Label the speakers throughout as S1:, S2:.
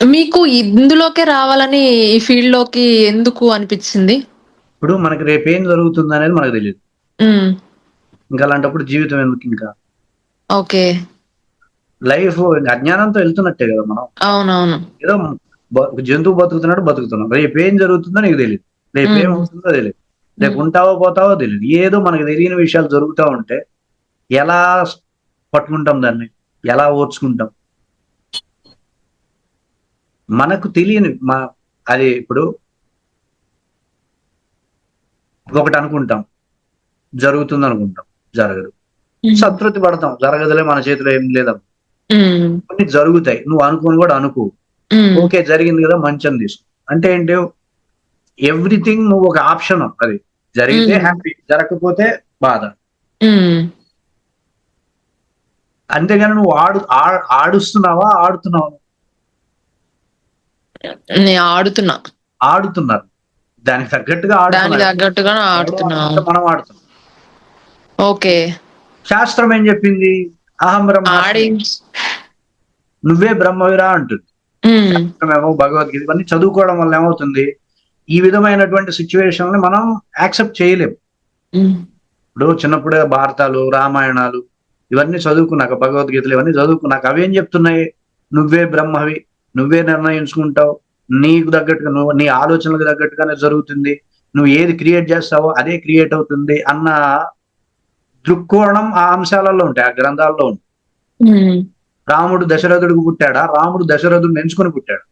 S1: మీకు ఇందులోకే రావాలని ఈ ఫీల్డ్లోకి ఎందుకు అనిపించింది?
S2: ఇప్పుడు మనకి రేపు ఏం జరుగుతుంది అనేది మనకు తెలియదు ఇంకా అలాంటప్పుడు జీవితం ఎందుకు ఇంకా?
S1: ఓకే.
S2: లైఫ్ అజ్ఞానంతో వెళ్తున్నట్టే కదా మనం.
S1: అవునవును.
S2: ఏదో జంతువు బతుకుతున్నాడు బతుకుతున్నాం. రేపు ఏం జరుగుతుందో నీకు తెలియదు రేపు
S1: మ్మ్.
S2: ఏమవుతుందో తెలియదు రేపు ఉంటావో పోతావో తెలియదు ఏదో మనకు తెలియని విషయాలు జరుగుతూ ఉంటే ఎలా పట్టుకుంటాం దాన్ని? ఎలా ఓర్చుకుంటాం? మనకు తెలియని మా అది ఇప్పుడు ఒకటి అనుకుంటాం. జరుగుతుంది అనుకుంటాం. జరగదు. సంతృప్తి పడతాం. జరగదులే మన చేతిలో ఏం లేదా కొన్ని జరుగుతాయి. నువ్వు అనుకోని కూడా అనుకో. ఓకే జరిగింది కదా మంచి అని తీసుకో. అంటే ఏంటి? ఎవ్రీథింగ్ నువ్వు ఒక ఆప్షన్ అది జరిగితే. హ్యాపీ జరగకపోతే బాధ. అంతేగాని నువ్వు ఆడు ఆడుస్తున్నావా ఆడుతున్నావా?
S1: నేను ఆడుతున్నా.
S2: ఆడుతున్నారు. దానికి తగ్గట్టుగా
S1: దానికి
S2: ఆడుతున్నారు
S1: తగ్గట్టుగా ఆడుతున్నా.
S2: మనం ఆడుతున్నాం.
S1: ఓకే.
S2: శాస్త్రం ఏం చెప్పింది? అహం బ్రహ్మ
S1: ఆడి.
S2: నువ్వే బ్రహ్మవిరా అంటుంది.
S1: ఉమ్,
S2: ఏమో భగవద్గీత ఇవన్నీ చదువుకోవడం వల్ల ఏమవుతుంది? ఈ విధమైనటువంటి సిచ్యువేషన్ని మనం యాక్సెప్ట్ చేయలేం.
S1: ఉమ్,
S2: ఇప్పుడు చిన్నప్పుడే భారతాలు రామాయణాలు ఇవన్నీ చదువుకున్నాక భగవద్గీతలు ఇవన్నీ చదువుకున్నాక అవేం చెప్తున్నాయి? నువ్వే బ్రహ్మవి. నువ్వే నిర్ణయించుకుంటావు. నీకు తగ్గట్టుగా నువ్వు నీ ఆలోచనలకు తగ్గట్టుగానే జరుగుతుంది. నువ్వు ఏది క్రియేట్ చేస్తావో అదే క్రియేట్ అవుతుంది అన్న దృక్కోణం ఆ అంశాలలో ఉంటాయి ఆ గ్రంథాల్లో ఉంటాయి. రాముడు దశరథుడికి పుట్టాడా? రాముడు దశరథుడిని ఎంచుకొని పుట్టాడు.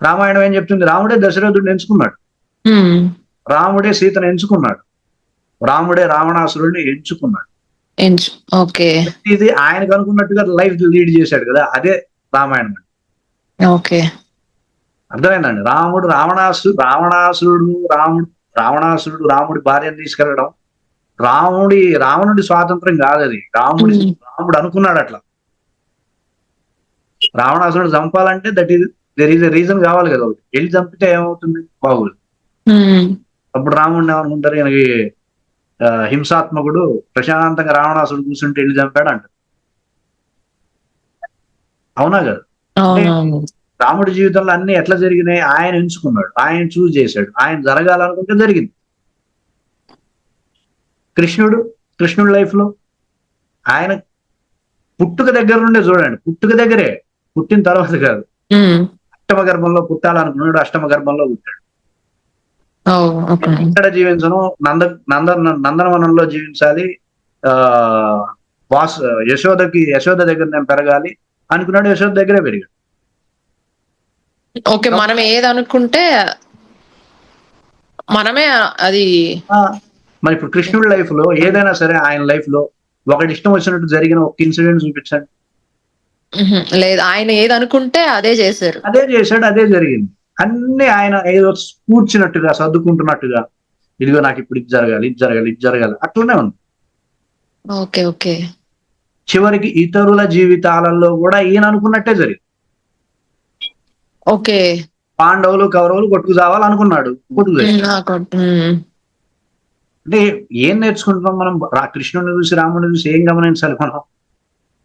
S2: రామాయణం ఏం చెప్తుంది? రాముడే దశరథుడిని ఎంచుకున్నాడు. రాముడే సీతను ఎంచుకున్నాడు. రాముడే రావణాసురుడిని ఎంచుకున్నాడు.
S1: ఎంచు ఓకే.
S2: ఇది ఆయనకు అనుకున్నట్టుగా లైఫ్ లీడ్ చేశాడు కదా అదే రామాయణం.
S1: ఓకే.
S2: అర్థమైందండి? రాముడు రావణాసుడు రావణాసురుడు రాముడు రావణాసురుడు రాముడి భార్యను తీసుకెళ్ళడం రాముడి రావణుడి స్వాతంత్రం కాదు అది. రాముడి. రాముడు అనుకున్నాడు అట్లా. రావణాసురుడు చంపాలంటే that is there is reason కావాలి కదా ఒకటి. వెళ్ళి చంపితే ఏమవుతుంది? బాగుంది అప్పుడు రాముడిని ఏమనుకుంటారు? ఈయనకి హింసాత్మకుడు ప్రశాంతంగా రావణాసుడు కూర్చుంటే వెళ్ళి చంపాడు అంట అవునా కదా? రాముడి జీవితంలో అన్ని ఎట్లా జరిగినాయి? ఆయన ఎంచుకున్నాడు ఆయన చూజ్ చేశాడు ఆయన జరగాలనుకుంటే జరిగింది. కృష్ణుడు కృష్ణుడి లైఫ్లో ఆయన పుట్టుక దగ్గర నుండే చూడండి పుట్టుక దగ్గరే పుట్టిన తర్వాత కాదు. అష్టమ గర్భంలో పుట్టాలనుకున్నాడు అష్టమ గర్భంలో పుట్టాడు. ఇక్కడ జీవించను? నంద నంద నందనవనంలో జీవించాలి. ఆ వాస్ యశోదకి యశోద దగ్గర నేను పెరగాలి. అనుకున్నాడు యశోద దగ్గరే పెరిగాడు.
S1: ఓకే మనం ఏది అనుకుంటే మనమే అది
S2: మరి ఇప్పుడు కృష్ణుడి లైఫ్లో ఏదైనా సరే ఆయన లైఫ్లో ఒకటి ఇష్టం వచ్చినట్టు జరిగిన ఒక ఇన్సిడెంట్ చూపించండి.
S1: లేదు. ఆయన ఏది అనుకుంటే అదే చేశారు.
S2: అదే చేశాడు అదే జరిగింది. అన్ని ఆయన ఏదో కూర్చున్నట్టుగా సర్దుకుంటున్నట్టుగా ఇదిగో నాకు ఇప్పుడు ఇది జరగాలి ఇది జరగాలి ఇది జరగాలి అట్లనే ఉంది.
S1: Okay okay.
S2: చివరికి ఇతరుల జీవితాలలో కూడా ఈయన అనుకున్నట్టే జరిగింది.
S1: ఓకే.
S2: పాండవులు కౌరవులు కొట్టుకు చావాలి అనుకున్నాడు కొట్టుకు అంటే ఏం నేర్చుకుంటున్నాం మనం? రా కృష్ణుని చూసి రాముడిని చూసి ఏం గమనించాలి మనం?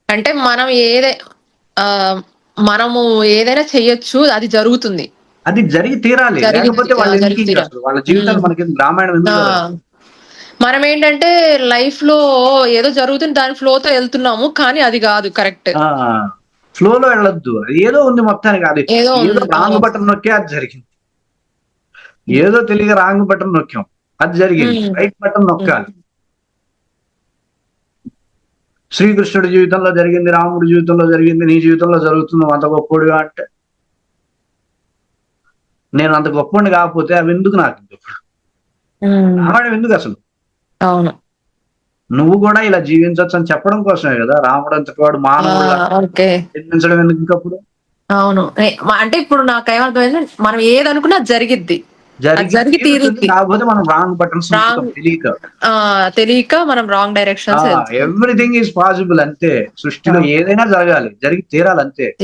S1: అంటే మనం ఏదే మనము ఏదైనా చెయ్యొచ్చు అది జరుగుతుంది.
S2: అది జరిగి తీరాలి లేకపోతే వాళ్ళు? వాళ్ళ జీవితాలు. మనకి? రామాయణం?
S1: మనం ఏంటంటే లైఫ్లో ఏదో జరుగుతుంది దాని ఫ్లోతో వెళ్తున్నాము కానీ అది కాదు కరెక్ట్
S2: ఫ్లో లో వెళ్ళొద్దు అది ఏదో ఉంది మొత్తానికి అది
S1: ఏదో.
S2: రాంగ్ బటన్ నొక్కే అది జరిగింది ఏదో తెలియక రాంగ్ బటన్ నొక్కాం అది జరిగింది. రైట్ బటన్ నొక్కాలి శ్రీకృష్ణుడి జీవితంలో జరిగింది రాముడి జీవితంలో జరిగింది నీ జీవితంలో జరుగుతుంది అంత గొప్పోడుగా అంటే నేను అంత గొప్పోడిని కాకపోతే అవి ఎందుకు నాకు రామాయణం ఎందుకు అసలు?
S1: అవును.
S2: నువ్వు కూడా ఇలా జీవించవచ్చు అని చెప్పడం కోసమే కదా? రాముడు అంతటి వాడు మానవుడు జన్మించడం ఎందుకు ఇంకప్పుడు?
S1: అవును. అంటే ఇప్పుడు నాకు ఏమర్థమైంది మనం ఏది అనుకున్నా అది జరిగిద్ది. జరిగి తీరుతుంది.
S2: కాకపోతే మనం రాంగ్ బటన్స్. తెలియక.
S1: తెలియక మనం wrong directions
S2: everything is possible అంతే. సృష్టిలో ఏదైనా జరగాలి. జరిగి తీరాలి అంతే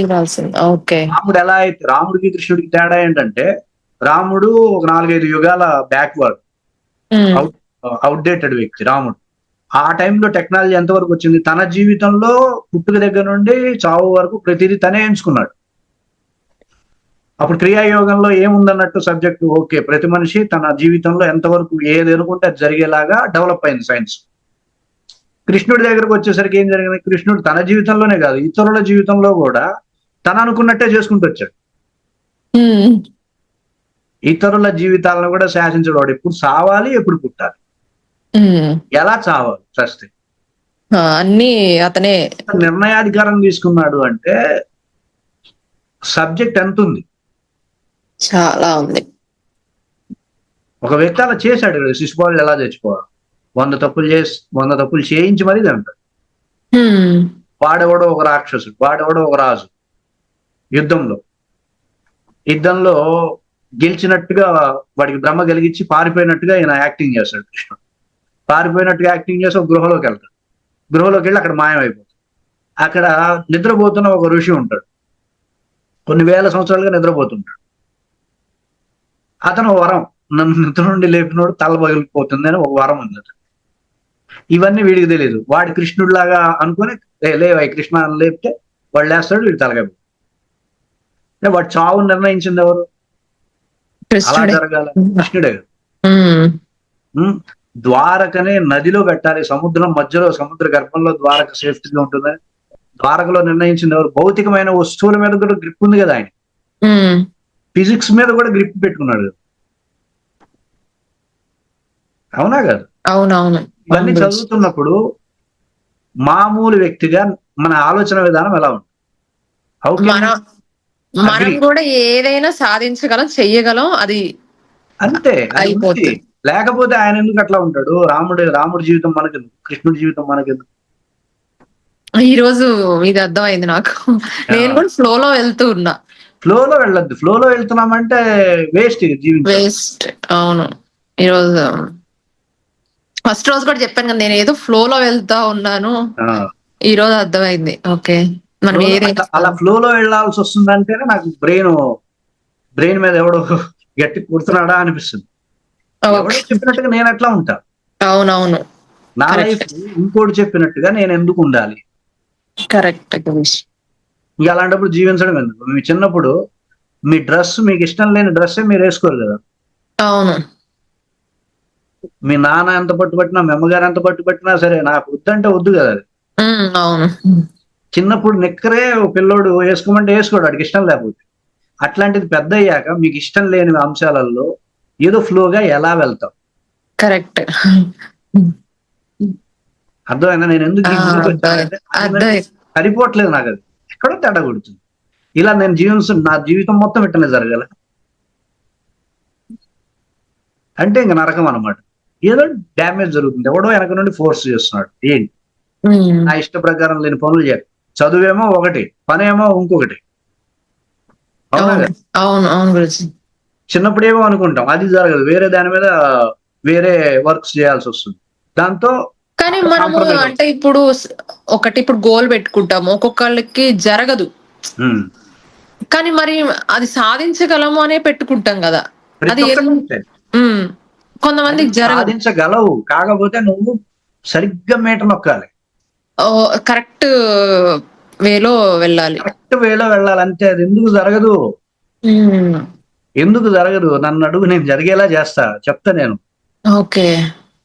S1: ఓకే.
S2: రాముడు ఎలా అయితే రాముడికి కృష్ణుడికి తేడా ఏంటంటే రాముడు ఒక నాలుగైదు యుగాల బ్యాక్వర్డ్ అవుట్డేటెడ్ వ్యక్తి రాముడు. ఆ టైంలో టెక్నాలజీ ఎంతవరకు వచ్చింది? తన జీవితంలో పుట్టుక దగ్గర నుండి చావు వరకు ప్రతిదీ తనే ఎంచుకున్నాడు. అప్పుడు క్రియాయోగంలో ఏముందన్నట్టు సబ్జెక్ట్ ఓకే. ప్రతి మనిషి తన జీవితంలో ఎంతవరకు ఏది అనుకుంటే అది జరిగేలాగా డెవలప్ అయింది సైన్స్. కృష్ణుడి దగ్గరకు వచ్చేసరికి ఏం జరిగింది? కృష్ణుడు తన జీవితంలోనే కాదు ఇతరుల జీవితంలో కూడా తను అనుకున్నట్టే చేసుకుంటూ వచ్చాడు. ఇతరుల జీవితాలను కూడా శాసించడు వాడు. ఎప్పుడు సావాలి ఎప్పుడు పుట్టాలి. ఎలా చావాలి? ఫస్ట్.
S1: అన్ని అతనే
S2: నిర్ణయాధికారం తీసుకున్నాడు అంటే సబ్జెక్ట్ ఎంత ఉంది?
S1: చాలా ఉంది.
S2: ఒక వ్యక్తి అలా చేశాడు కదా శిశుపాలు ఎలా చచ్చిపోవాలి వంద తప్పులు చేసి వంద తప్పులు చేయించి మరీ అంటాడు
S1: ఉమ్,
S2: వాడెవడో ఒక రాక్షసుడు వాడెవడో ఒక రాజు. యుద్ధంలో. యుద్ధంలో గెలిచినట్టుగా వాడికి బ్రహ్మ కలిగించి పారిపోయినట్టుగా ఈయన యాక్టింగ్ చేస్తాడు కృష్ణుడు. పారిపోయినట్టుగా యాక్టింగ్ చేసి ఒక గృహలోకి వెళ్తాడు. గృహలోకి వెళ్ళి అక్కడ మాయమైపోతాడు. అక్కడ నిద్రపోతున్న ఒక ఋషి ఉంటాడు. కొన్ని వేల సంవత్సరాలుగా నిద్రపోతుంటాడు. అతను వరం నన్ను నిద్ర నుండి లేపినోడు తల పగిలిపోతుంది అని ఒక వరం ఉంది అతను ఇవన్నీ వీడికి తెలియదు వాడి కృష్ణుడిలాగా అనుకుని "లే- లేవా కృష్ణ అని లేపితే వాడు లేస్తాడు వీడు తలగా వాడు చావు నిర్ణయించింది ఎవరు? అలా జరగాల. కృష్ణుడే. ద్వారకనే నదిలో కట్టాలి సముద్రం మధ్యలో సముద్ర గర్భంలో ద్వారక సేఫ్టీగా ఉంటుందని. ద్వారకలో నిర్ణయించింది ఎవరు? భౌతికమైన వస్తువుల మీద కూడా గ్రిప్ ఉంది కదా ఆయన. ఫిజిక్స్ మీద కూడా గ్రిప్ పెట్టుకున్నాడు. అవునా కదా?
S1: అవునవును.
S2: ఇవన్నీ. చదువుతున్నప్పుడు మామూలు వ్యక్తిగా మన ఆలోచన విధానం ఎలా ఉంటుంది?
S1: మనం? కూడా ఏదైనా సాధించగలం చెయ్యగలం అది
S2: అంతే.
S1: అయిపోతుంది.
S2: లేకపోతే ఆయన ఎందుకు అట్లా ఉంటాడు? రాముడు రాముడి జీవితం మనకెందుకు? కృష్ణుడి జీవితం మనకెందుకు?
S1: ఈ రోజు ఇది అర్థమైంది నాకు. నేను కూడా ఫ్లో లో వెళ్తూ ఉన్నా.
S2: ఫ్లోలో వెళ్ళొద్దు. ఫ్లోలో వెళ్తున్నామంటే వేస్ట్
S1: వేస్ట్ అవును. ఈరోజు ఫస్ట్ రోజు కూడా చెప్పాను కదా నేను ఏదో ఫ్లో లో వెళ్తా ఉన్నాను. ఈ రోజు అర్థమైంది. ఓకే. మనం
S2: అట్లా- అలా ఫ్లోలో వెళ్ళాల్సి వస్తుందంటేనే నాకు బ్రెయిన్ బ్రెయిన్ మీద ఎవడో గట్టి కుడుతున్నాడా అనిపిస్తుంది. ఎవడో చెప్పినట్టుగా నేను ఎట్లా ఉంటా.
S1: అవునవును.
S2: నా. లైఫ్ ఇంకోటి చెప్పినట్టుగా నేను ఎందుకు ఉండాలి?
S1: కరెక్ట్
S2: ఇంకా అలాంటప్పుడు జీవించడం ఎందుకు? మీ చిన్నప్పుడు మీ డ్రెస్ మీకు ఇష్టం లేని డ్రెస్ మీరు వేసుకోరు కదా?
S1: అవును.
S2: మీ నాన్న ఎంత పట్టుబట్టినా మీ అమ్మగారు ఎంత పట్టుబట్టినా సరే నాకు వద్దంటే వద్దు కదా అది.
S1: అవును.
S2: చిన్నప్పుడు నిక్కరే పిల్లోడు వేసుకోమంటే వేసుకోడు వాడికి ఇష్టం లేకపోతే. అట్లాంటిది పెద్ద అయ్యాక మీకు ఇష్టం లేని అంశాలలో ఏదో ఫ్లోగా ఎలా వెళ్తాం
S1: కరెక్ట్.
S2: అర్థమైందా? నేను ఎందుకు సరిపోవట్లేదు నాకు అది. ఎక్కడో తేడా కొడుతుంది. ఇలా నేను జీవించు నా జీవితం మొత్తం ఇట్టనే జరగాల. అంటే ఇంక నరకం అన్నమాట. ఏదో డ్యామేజ్ జరుగుతుంది. ఎవడో వెనక నుండి ఫోర్స్ చేస్తున్నాడు. ఏంటి? నా ఇష్ట ప్రకారం లేని పనులు చేయాలి. చదువేమో ఒకటి పనేమో ఇంకొకటి. అవునా
S1: అవును.
S2: చిన్నప్పుడేమో అనుకుంటాం. అది జరగదు. వేరే దాని మీద వేరే వర్క్స్ చేయాల్సి వస్తుంది. దాంతో
S1: కానీ మనము. అంటే ఇప్పుడు ఒకటి ఇప్పుడు గోల్ పెట్టుకుంటాము ఒక్కొక్కళ్ళకి జరగదు. కానీ మరి అది సాధించగలము అనే పెట్టుకుంటాం కదా. అది కొంతమందికి
S2: సాధించగలవు కాకపోతే నువ్వు సరిగ్గా మీట నొక్కాలి.
S1: కరెక్ట్ వేలో వెళ్ళాలి.
S2: కరెక్ట్ వేలో వెళ్ళాలి అంతే. అది ఎందుకు జరగదు? ఎందుకు జరగదు? నన్ను అడుగు నేను జరిగేలా చేస్తా. చెప్తా నేను.
S1: ఓకే.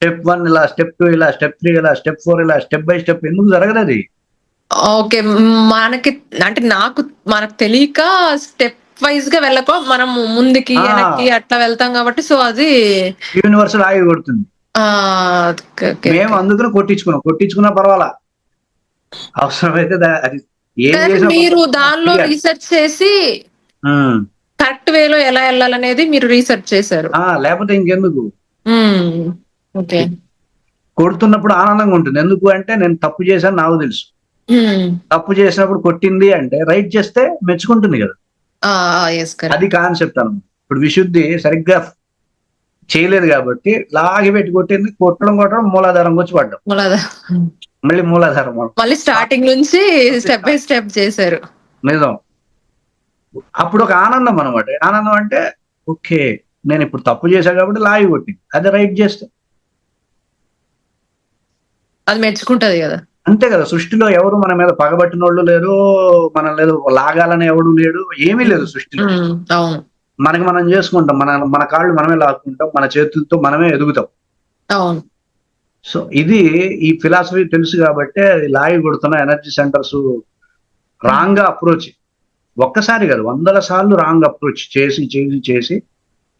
S2: స్టెప్ వన్ ఇలా స్టెప్ టూ ఇలా స్టెప్ త్రీ ఇలా స్టెప్ ఫోర్ ఇలా స్టెప్ బై స్టెప్ ఎందుకు జరగదు అది
S1: ఓకే మనకి అంటే నాకు మనకు తెలియక స్టెప్ వైజ్గా వెళ్ళక మనం ముందుకి. వెనక్కి అట్లా వెళ్తాం కాబట్టి సో అది
S2: యూనివర్సల్ ఆగి కొడుతుంది. మేము అందుకని కొట్టించుకున్నాం కొట్టించుకున్నా పర్వాలా అవసరమైతే అది
S1: మీరు దానిలో. రీసెర్చ్ చేసి. కరెక్ట్ వేలో ఎలా వెళ్ళాలనేది మీరు రీసెర్చ్ చేశారు
S2: ఆ, లేకపోతే ఇంకెందుకు కొడుతున్నప్పుడు ఆనందంగా ఉంటుంది. ఎందుకు అంటే నేను తప్పు చేశాను నాకు తెలుసు. తప్పు చేసినప్పుడు కొట్టింది అంటే రైట్ చేస్తే మెచ్చుకుంటుంది కదా. అది కాన్సెప్ట్ అన్నమాట. ఇప్పుడు విశుద్ధి సరిగ్గా చేయలేదు కాబట్టి లాగి పెట్టి కొట్టింది కొట్టడం కొట్టడం మూలాధారం వచ్చి పడ్డం.
S1: మళ్ళా
S2: మూలాధారం.
S1: మళ్ళీ స్టార్టింగ్ నుంచి స్టెప్ బై స్టెప్ చేశారు.
S2: నిజం. అప్పుడు ఒక ఆనందం అనమాట ఆనందం అంటే ఓకే నేను ఇప్పుడు తప్పు చేశా కాబట్టి లాగి కొట్టింది. అదే రైట్ చేస్తే.
S1: అది మెచ్చుకుంటది కదా.
S2: అంతే కదా సృష్టిలో ఎవరు మన మీద పగబట్టిన వాళ్ళు లేరు మన లేదు లాగాలని ఎవడు లేడు ఏమీ లేదు సృష్టిలో.
S1: అవును.
S2: మనకి మనం చేసుకుంటాం మన మన కాళ్ళు మనమే లాక్కుంటాం మన చేతులతో మనమే ఎదుగుతాం.
S1: అవును.
S2: సో ఇది ఈ ఫిలాసఫీ తెలుసు కాబట్టి అది లాగి కొడుతున్న ఎనర్జీ సెంటర్స్ రాంగ్ అప్రోచ్. ఒక్కసారి కాదు వందల సార్లు రాంగ్ అప్రోచ్ చేసి చేసి చేసి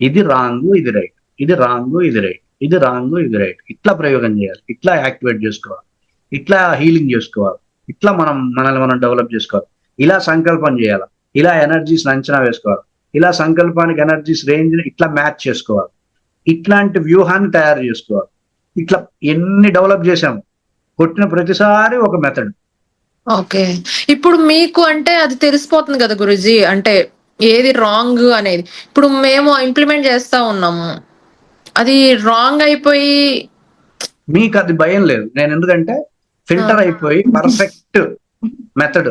S2: ఇది రాంగ్ ఇది రైట్ ఇది రాంగ్ ఇది రైట్. ఇది రాంగ్ ఇది రైట్ ఇట్లా ప్రయోగం చేయాలి ఇట్లా యాక్టివేట్ చేసుకోవాలి ఇట్లా హీలింగ్ చేసుకోవాలి ఇట్లా మనం మనల్ని మనం డెవలప్ చేసుకోవాలి. ఇలా సంకల్పం చేయాలి ఇలా ఎనర్జీస్ అంచనా వేసుకోవాలి ఇలా సంకల్పానికి ఎనర్జీస్ రేంజ్ ఇట్లా మ్యాచ్ చేసుకోవాలి. ఇట్లాంటి వ్యూహాన్ని తయారు చేసుకోవాలి. ఇట్లా ఎన్ని డెవలప్ చేశాము కొట్టిన ప్రతిసారి ఒక మెథడ్
S1: ఓకే. ఇప్పుడు మీకు అంటే అది తెలిసిపోతుంది కదా గురుజీ అంటే ఏది రాంగ్ అనేది. ఇప్పుడు మేము ఇంప్లిమెంట్ చేస్తా ఉన్నాము. అది రాంగ్ అయిపోయి
S2: మీకు అది భయం లేదు. నేను ఎందుకంటే ఫిల్టర్. అయిపోయి పర్ఫెక్ట్ మెథడ్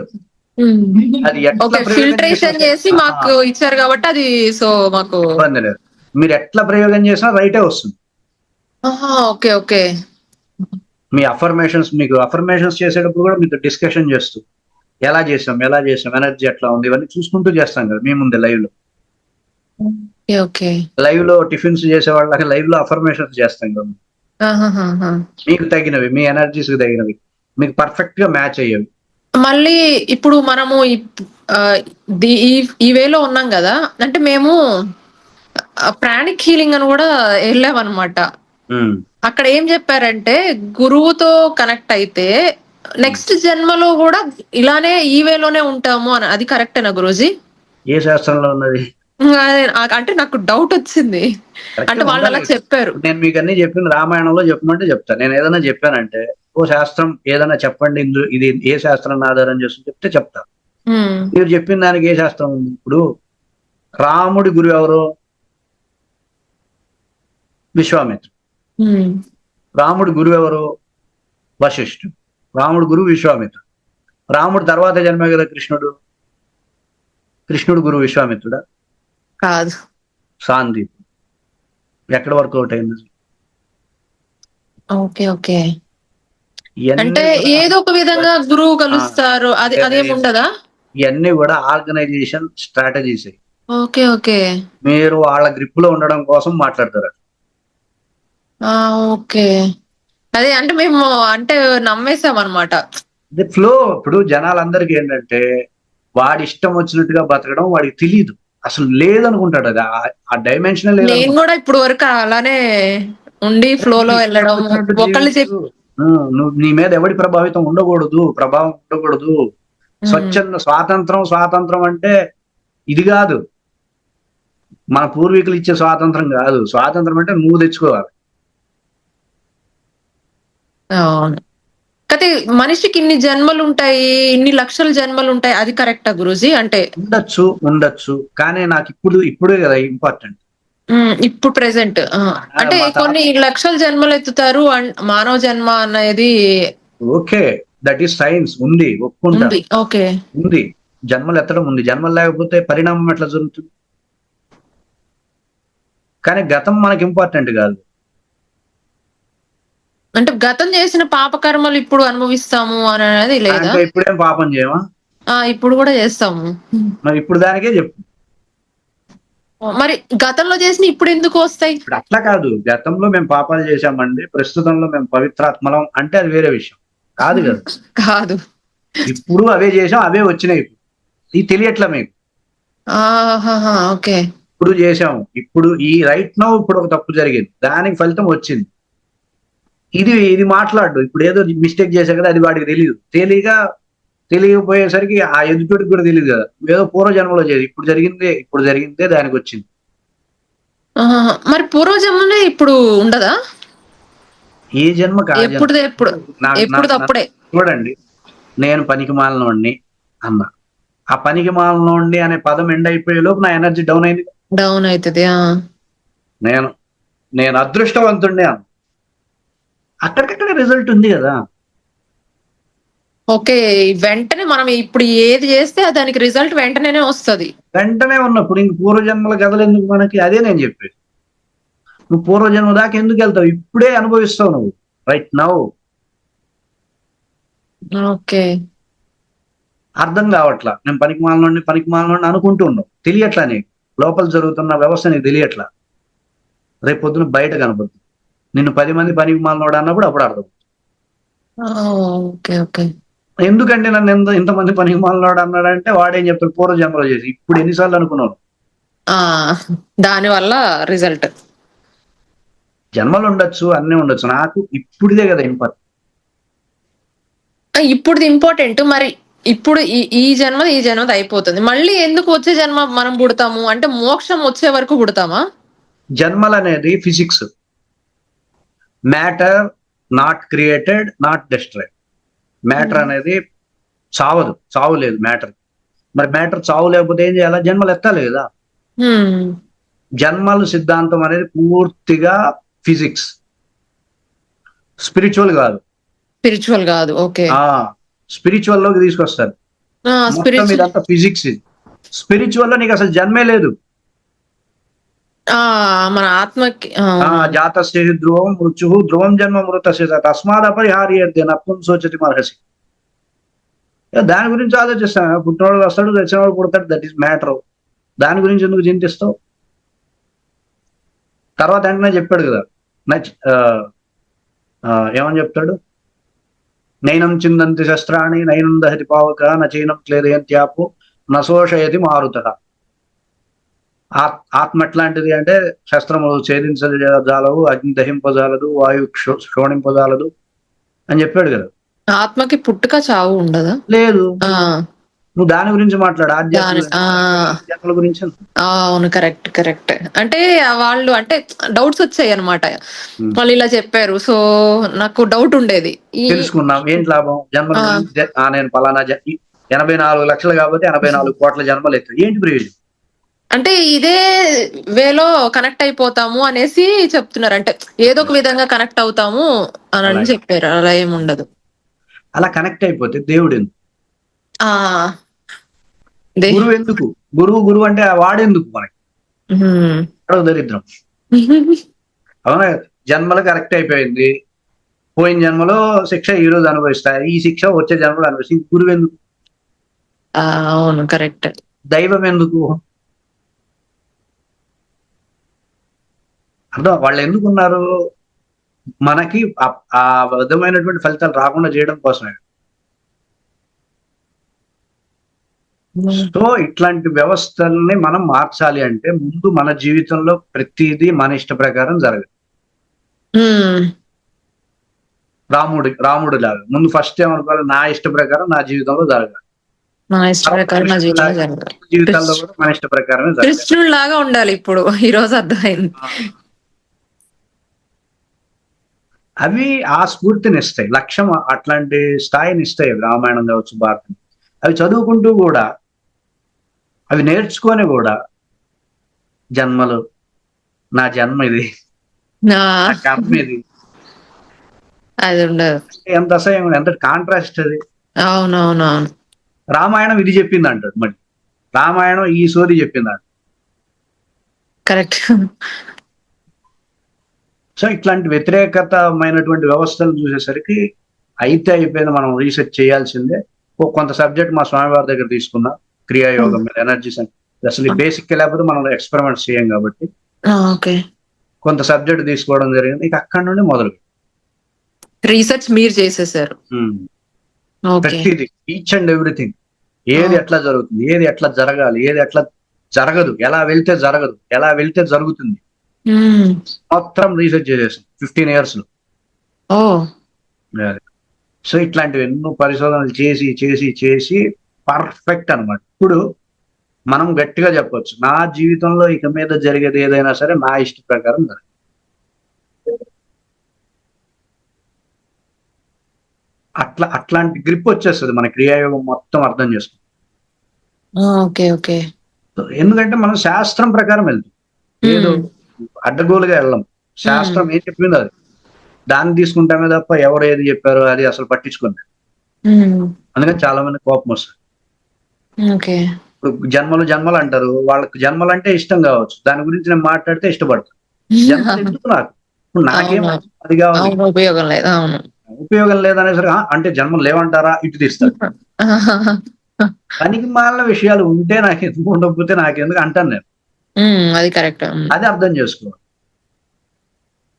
S2: అది
S1: ఫిల్టరేషన్ చేసి మాకు ఇచ్చారు కాబట్టి అది సో మాకు
S2: ఇబ్బంది లేదు. మీరు ఎట్లా ప్రయోగం చేసినా రైటే వస్తుంది.
S1: Okay okay.
S2: మీ అఫర్మేషన్స్ మీకు అఫర్మేషన్స్ చేసేటప్పుడు కూడా మీతో డిస్కషన్ చేస్తూ ఎలా చేసాం ఎలా చేసాం ఎనర్జీ ఎట్లా ఉంది ఇవన్నీ చూసుకుంటూ చేస్తాం కదా మీ ముందే లైవ్లో. లైవ్లో టిఫిన్స్ చేసే వాళ్ళకి లైవ్లో అఫర్మేషన్స్ చేస్తాం కదా. మీకు తగినవి మీ ఎనర్జీస్కి తగినవి. మీకు పర్ఫెక్ట్గా మ్యాచ్ అయ్యేవి.
S1: మళ్ళీ ఇప్పుడు మనము ఈ వేలో ఉన్నాం కదా. అంటే మేము ప్రాణిక్ హీలింగ్ అని కూడా వెళ్ళామన్నమాట. అక్కడ ఏం చెప్పారంటే గురువుతో కనెక్ట్ అయితే నెక్స్ట్ జన్మలో కూడా ఇలానే ఈ వేలోనే ఉంటాము అని. అది కరెక్టేనా గురూజీ?
S2: ఏ శాస్త్రంలో ఉన్నది?
S1: అంటే నాకు డౌట్ వచ్చింది. అంటే వాళ్ళు అలా చెప్పారు.
S2: నేను మీకు అన్ని చెప్పిన రామాయణంలో చెప్పమంటే చెప్తాను నేను ఏదైనా చెప్పానంటే ఓ శాస్త్రం ఏదైనా చెప్పండి ఇందులో ఇది ఏ శాస్త్రాన్ని ఆధారం చేసుకుని చెప్తే చెప్తా.
S1: ఉమ్,
S2: మీరు చెప్పిన దానికి ఏ శాస్త్రం ఉంది? ఇప్పుడు రాముడి గురు ఎవరు? విశ్వామిత్రుడు.
S1: ఉమ్,
S2: రాముడి గురువు ఎవరు? వశిష్ఠుడు. రాముడు గురువు విశ్వామిత్రుడు. రాముడు తర్వాత జన్మే కదా కృష్ణుడు? కృష్ణుడు గురువు విశ్వామిత్రుడా?
S1: కాదు.
S2: సాందీప్ ఎక్కడ వరకు అవుట్ అయింది?
S1: Okay okay. అంటే ఏదో ఒక విధంగా గురువు కలుస్తారు. అది అదేం ఉండదా?
S2: ఇవన్నీ కూడా ఆర్గనైజేషన్ స్ట్రాటజీస్.
S1: Okay okay.
S2: మీరు వాళ్ళ గ్రిప్లో ఉండడం కోసం మాట్లాడతారు.
S1: ఓకే. అదే అంటే మేము అంటే నమ్మేసాం అనమాట
S2: ఫ్లో ఇప్పుడు జనాలందరికీ ఏంటంటే వాడి ఇష్టం వచ్చినట్టుగా బతకడం వాడికి తెలియదు అసలు లేదనుకుంటాడు అది. ఆ- డైమెన్షన్
S1: నేను కూడా ఇప్పుడు వరకు అలానే ఉండి ఫ్లో లో వెళ్ళడం ఒకళ్ళు
S2: నువ్వు నీ మీద ఎవడి ప్రభావితం ఉండకూడదు ప్రభావం ఉండకూడదు. స్వచ్ఛంద స్వాతంత్రం స్వాతంత్రం అంటే ఇది కాదు. మన పూర్వీకులు ఇచ్చే స్వాతంత్రం కాదు. స్వాతంత్రం అంటే నువ్వు తెచ్చుకోవాలి.
S1: అయితే మనిషికి ఇన్ని జన్మలు ఉంటాయి ఇన్ని లక్షల జన్మలు ఉంటాయి అది కరెక్టా గురూజీ? అంటే
S2: ఉండొచ్చు ఉండొచ్చు. కానీ నాకు ఇప్పుడు ఇప్పుడే కదా ఇంపార్టెంట్.
S1: ఇప్పుడు ప్రెసెంట్ అంటే కొన్ని లక్షల జన్మలు ఎత్తుతారు మానవ జన్మ అనేది
S2: ఓకే దట్ ఈస్ సైన్స్ ఉంది ఒప్పుకుంటా.
S1: ఉంది ఓకే.
S2: ఉంది జన్మలు ఎత్తడం ఉంది. జన్మలు లేకపోతే పరిణామం ఎట్లా జరుగుతుంది? కానీ గతం మనకి ఇంపార్టెంట్ కాదు.
S1: అంటే గతం చేసిన పాపకర్మలు ఇప్పుడు అనుభవిస్తాము అని అనేది లేదా?
S2: ఇప్పుడేం పాపం చేయమా?
S1: ఆ ఇప్పుడు కూడా చేస్తాము.
S2: మరి ఇప్పుడు దానికే చెప్పు.
S1: మరి గతంలో చేసిన ఇప్పుడు ఎందుకు వస్తాయి?
S2: ఇప్పుడు అట్లా కాదు. గతంలో మేము పాపాలు చేశామండి. ప్రస్తుతంలో మేము పవిత్రాత్మలం అంటే అది వేరే విషయం. కాదు కదా.
S1: కాదు.
S2: ఇప్పుడు అవే చేసాం అవే వచ్చినాయి ఇప్పుడు. ఇది తెలియట్లే మీకు.
S1: ఓకే.
S2: ఇప్పుడు చేసాము. ఇప్పుడు ఈ రైట్ నో ఇప్పుడు ఒక తప్పు జరిగింది. దానికి ఫలితం వచ్చింది. ఇది ఇది మాట్లాడు. ఇప్పుడు ఏదో మిస్టేక్ చేశా కదా అది వాడికి తెలియదు తెలియగా తెలియకపోయేసరికి ఆ ఎదుటికి కూడా తెలియదు కదా. ఏదో పూర్వజన్మలో చేది ఇప్పుడు జరిగిందే ఇప్పుడు జరిగిందే దానికి వచ్చింది.
S1: మరి పూర్వజన్మనే ఇప్పుడు ఉండదా?
S2: ఏ జన్మ కాదు.
S1: ఎప్పుడు? ఎప్పుడు ఎప్పుడు తప్పుడే
S2: చూడండి. నేను పనికి మాలినోడిని అన్న. ఆ పనికి మాలినోడిని అనే పదం ఎండ్ అయిపోయే లోపు నా ఎనర్జీ డౌన్ అయింది.
S1: డౌన్ అవుతుంది.
S2: నేను నేను అదృష్టవంతుడిని అన్న. అక్కడికక్కడ రిజల్ట్ ఉంది కదా.
S1: ఓకే వెంటనే మనం ఇప్పుడు ఏది చేస్తే దానికి రిజల్ట్ వెంటనే వస్తది.
S2: వెంటనే ఉన్నప్పుడు ఇంక పూర్వజన్మల కథలు ఎందుకు మనకి? అదే నేను చెప్పేది. నువ్వు పూర్వజన్మ దాకా ఎందుకు వెళ్తావు? ఇప్పుడే అనుభవిస్తావు నువ్వు. Right now
S1: okay.
S2: అర్థం కావట్లా? నేను పనికి మాలనుండి పనికి మాలనుండి అనుకుంటూ ఉన్నావు. తెలియట్లా నీకు? లోపల జరుగుతున్న వ్యవస్థ నీకు తెలియట్లా? రేపు పొద్దున బయట కనపడుతుంది. నిన్ను పది మంది పనికి మాలనోడు అన్నప్పుడు అప్పుడు అర్థం.
S1: Okay okay.
S2: ఎందుకంటే నన్ను ఎంత ఇంతమంది పనికి మాలనోడు అన్నాడంటే వాడేం చెప్తాడు? పూర్వ జన్మలో చేసి. ఇప్పుడు ఎన్నిసార్లు అనుకున్నాను
S1: ఆ దాని వల్ల రిజల్ట్.
S2: జన్మలు ఉండొచ్చు అన్నీ ఉండొచ్చు. నాకు ఇప్పుడుదే కదా ఇంపార్టెంట్.
S1: ఇప్పుడు ఇంపార్టెంట్. మరి ఇప్పుడు ఈ ఈ జన్మ ఈ జన్మది అయిపోతుంది. మళ్ళీ ఎందుకు వచ్చే జన్మ మనం పుడతాము? అంటే మోక్షం వచ్చే వరకు పుడతామా?
S2: జన్మలు అనేది physics. Matter not created not destroy matter
S1: Hmm.
S2: అనేది చావదు చావు లేదు మ్యాటర్ మరి మ్యాటర్ చావు లేకపోతే ఏం చేయాలి? జన్మలు ఎత్తాలి కదా.
S1: హ్మ్.
S2: జన్మలు సిద్ధాంతం అనేది పూర్తిగా ఫిజిక్స్ స్పిరిచువల్ కాదు.
S1: స్పిరిచువల్ కాదు ఓకే
S2: స్పిరిచువల్లోకి తీసుకొస్తారు. ఇదంతా ఫిజిక్స్ ఇది. స్పిరిచువల్లో నీకు అసలు జన్మే లేదు.
S1: మన ఆత్మకి
S2: జాతస్య ధ్రువం మృత్యు ధ్రువం జన్మ మృతస్య చ తస్మాత్ అపరిహార్యతే నత్వం సోచతి మర్హసి దాని గురించి ఆలోచిస్తాను పుట్టినవాడు వస్తాడు తెచ్చినవాడు పుడతాడు దట్ ఈస్ మ్యాటర్. దాని గురించి ఎందుకు చింతిస్తావు? తర్వాత వెంటనే చెప్పాడు కదా నచ్ ఏమని చెప్తాడు? నైనం చిందంతి శస్త్రాణి నైనం దహతి పావక నచైనం క్లేదయంత్యాపు నశోషయతి మారుత. ఆత్మ ఎట్లాంటిది అంటే శస్త్రములు ఛేదించజాలవు అగ్ని దహింపజాలదు వాయు క్షో- శోణింపజాలదు అని చెప్పాడు కదా.
S1: ఆత్మకి పుట్టుక చావు ఉండదా?
S2: లేదు. నువ్వు దాని గురించి మాట్లాడు ఆధ్యాత్మిక గురించి
S1: అవును కరెక్ట్ కరెక్ట్. అంటే వాళ్ళు అంటే డౌట్స్ వచ్చాయి అనమాట. వాళ్ళు ఇలా చెప్పారు. సో నాకు డౌట్ ఉండేది.
S2: తెలుసుకున్నాం ఏంటి లాభం? జన్మల
S1: ఆ.
S2: గురించి జ- ఆ, నేను పలానా ఎనభై నాలుగు లక్షలు కాబట్టి ఎనభై నాలుగు కోట్ల జన్మలు ఎత్తు ఏంటి ప్రయోజనం?
S1: అంటే ఇదే వేలో కనెక్ట్ అయిపోతాము అనేసి చెప్తున్నారు. అంటే ఏదో ఒక విధంగా కనెక్ట్ అవుతాము అని అని. చెప్పారు. అలా ఏమి ఉండదు.
S2: అలా కనెక్ట్ అయిపోతే దేవుడు గురువు ఎందుకు గురువు గురువు అంటే వాడెందుకు మనకి? దరిద్రం. అవునా? జన్మలు కరెక్ట్ అయిపోయింది. పోయిన జన్మలో శిక్ష ఈ రోజు అనుభవిస్తారు ఈ శిక్ష వచ్చే జన్మలో అనుభవిస్తుంది గురువు ఎందుకు
S1: అవును కరెక్ట్.
S2: దైవం ఎందుకు అర్థం? వాళ్ళు ఎందుకు ఉన్నారు మనకి ఆ- విధమైనటువంటి ఫలితాలు రాకుండా చేయడం కోసమే. సో ఇట్లాంటి వ్యవస్థల్ని మనం మార్చాలి అంటే ముందు మన జీవితంలో ప్రతిదీ మన ఇష్ట ప్రకారం జరగదు. రాముడి రాముడు లాగా ముందు ఫస్ట్ ఏమనుకోవాలి? నా ఇష్ట ప్రకారం నా జీవితంలో జరగాలి.
S1: జీవితంలో
S2: జీవితాల్లో కూడా మన ఇష్ట ప్రకారమే జరగాలి.
S1: కృష్ణుడు లాగా ఉండాలి ఇప్పుడు. ఈ రోజు అర్థమైంది.
S2: అవి ఆ స్ఫూర్తిని ఇస్తాయి. లక్ష్యం అట్లాంటి స్థాయిని ఇస్తాయి రామాయణం కావచ్చు భారతం. అవి చదువుకుంటూ కూడా అవి నేర్చుకొని కూడా జన్మలు. నా జన్మ ఇది.
S1: నా
S2: కర్మ ఇది.
S1: అది ఉండదు.
S2: ఎంత అసహ్యం ఎంత కాంట్రాస్ట్ అది.
S1: అవునవునవును.
S2: రామాయణం ఇది చెప్పింది అంటాడు మరి. రామాయణం ఈ సోది చెప్పింది అంట
S1: కరెక్ట్.
S2: సో ఇట్లాంటి వ్యతిరేకతమైనటువంటి వ్యవస్థలు చూసేసరికి అయితే అయిపోయింది. మనం రీసెర్చ్ చేయాల్సిందే. ఓ కొంత సబ్జెక్ట్ మా స్వామివారి దగ్గర తీసుకున్నా. క్రియాయోగం మీద ఎనర్జీ అసలు బేసిక్ లేకపోతే మనం ఎక్స్పెరిమెంట్స్ చేయం కాబట్టి. కొంత సబ్జెక్ట్ తీసుకోవడం జరిగింది. ఇక అక్కడి నుండి మొదలు
S1: రీసెర్చ్ మీరు చేసేసారు.
S2: ప్రతిదీ ఈచ్ అండ్ ఎవ్రీథింగ్ ఏది
S1: Oh.
S2: ఎట్లా జరుగుతుంది? ఏది ఎట్లా జరగాలి? ఏది ఎట్లా జరగదు? ఎలా వెళ్తే జరగదు? ఎలా వెళ్తే జరుగుతుంది. మొత్తం రీసెర్చ్ చేసేసాం ఫిఫ్టీన్
S1: ఇయర్స్లో.
S2: సో ఇట్లాంటివి ఎన్నో పరిశోధనలు చేసి చేసి చేసి పర్ఫెక్ట్ అన్నమాట. ఇప్పుడు మనం గట్టిగా చెప్పొచ్చు. నా జీవితంలో ఇక మీద జరిగేది ఏదైనా సరే నా ఇష్ట ప్రకారం జరగదు. అట్లా అట్లాంటి గ్రిప్ వచ్చేస్తుంది మన క్రియాయోగం మొత్తం అర్థం చేసుకుంటాం.
S1: Okay okay.
S2: ఎందుకంటే మనం శాస్త్రం ప్రకారం వెళ్తాం. ఏదో అడ్డగోలుగా వెళ్ళం. శాస్త్రం ఏం చెప్పింది అది. దాన్ని తీసుకుంటామే తప్ప ఎవరు ఏది చెప్పారో అది అసలు పట్టించుకుంది
S1: మ్మ్.
S2: అందుకని చాలా మంది కోపం వస్తుంది. ఇప్పుడు జన్మలు జన్మలు అంటారు. వాళ్ళకి జన్మలు అంటే ఇష్టం కావచ్చు. దాని గురించి నేను మాట్లాడితే ఇష్టపడతాను. జన్మలు ఎందుకు నాకు? నాకేం. అది కావాలి?
S1: ఉపయోగం లేదు.
S2: ఉపయోగం లేదనేసరికి "ఆ, అంటే జన్మలు లేవంటారా? ఇటు తీస్తాడు. పనికి మాలిన విషయాలు ఉంటే నాకు ఎందుకు ఉండకపోతే నాకెందుకు అంటాను నేను.
S1: అది కరెక్ట్.
S2: అది అర్థం చేసుకో.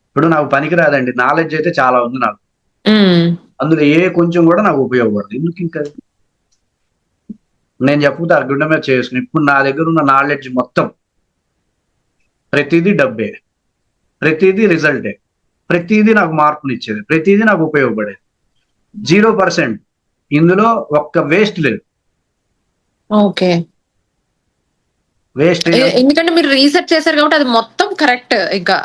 S2: ఇప్పుడు నాకు పనికి రాదండి నాలెడ్జ్ అయితే చాలా ఉంది నాకు. అందులో ఏ కొంచెం కూడా నాకు ఉపయోగపడదు. ఎందుకు ఇంకా? నేను చెప్పుతా గుండె మీద చేసుకుని ఇప్పుడు నా దగ్గర ఉన్న నాలెడ్జ్ మొత్తం ప్రతిదీ డబ్బే. ప్రతిదీ రిజల్టే. ప్రతిదీ నాకు మార్పునిచ్చేది. ప్రతిదీ నాకు ఉపయోగపడేది. Zero percent. ఇందులో ఒక్క వేస్ట్ లేదు.
S1: ఓకే.
S2: వేస్ట్
S1: ఎందుకంటే మీరు రీసెర్చ్ చేశారు కాబట్టి అది మొత్తం కరెక్ట్ ఇంకా.